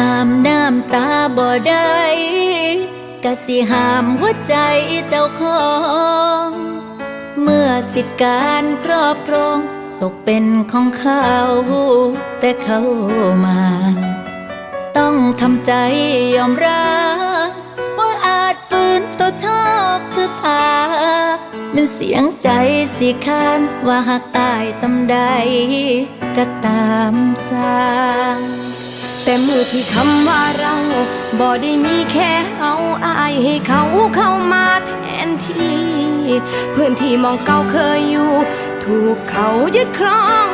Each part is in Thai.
ห้ามน้ำตาบ่ได้กะสิห้ามหัวใจเจ้าของ เมื่อสิทธิการครอบครอง ตกเป็นของเขา แต่เขามา ต้องทำใจยอมรับว่าอาจฝืนตัวชอบชะตาเป็นเสียงใจสิคานว่าหากตายสำใดก็ตามสร้าง แต่มือที่คำว่าเราบ่ได้มีแค่เอาอายให้เขาเข้ามาแทนที่ พื้นที่มองเก่าเคยอยู่ ถูกเขายึดครอง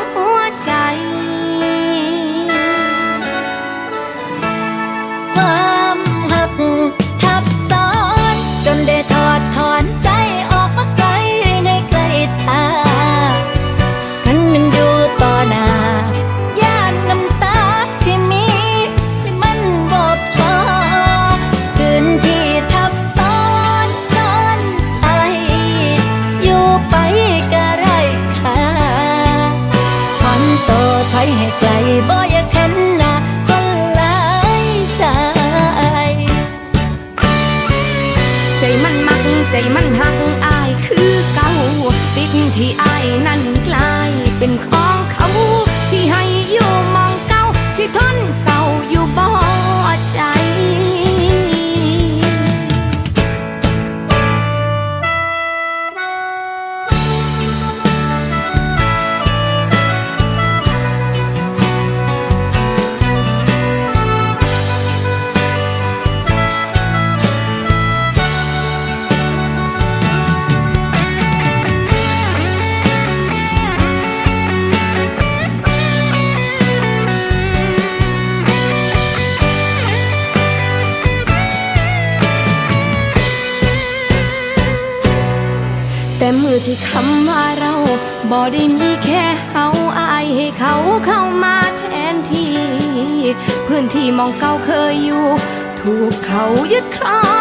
ให้ไกลบ่อยากเห็นหน้าคนหลายใจ ใจมันมักใจมันหักอายคือเก่าติดที่อายนั้นกลายเป็นขอ ที่คำว่าเราบ่ได้มีแค่เขาอายให้เขาเข้ามาแทนที่ พื้นที่มองเก่าเคยอยู่ ถูกเขายึดครอง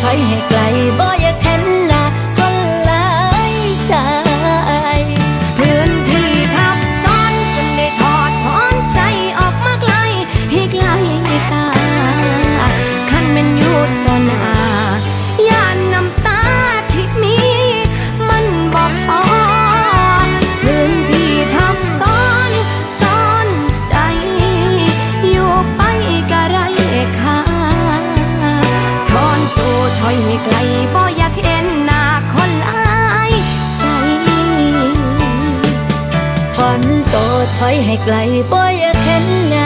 ไฟให้ไกลบ่ อยให้ไกลบ่อยากเห็นหน้าคนหลายใจถอนตัวถอยให้ไกลบ่อยากเห็นหน้า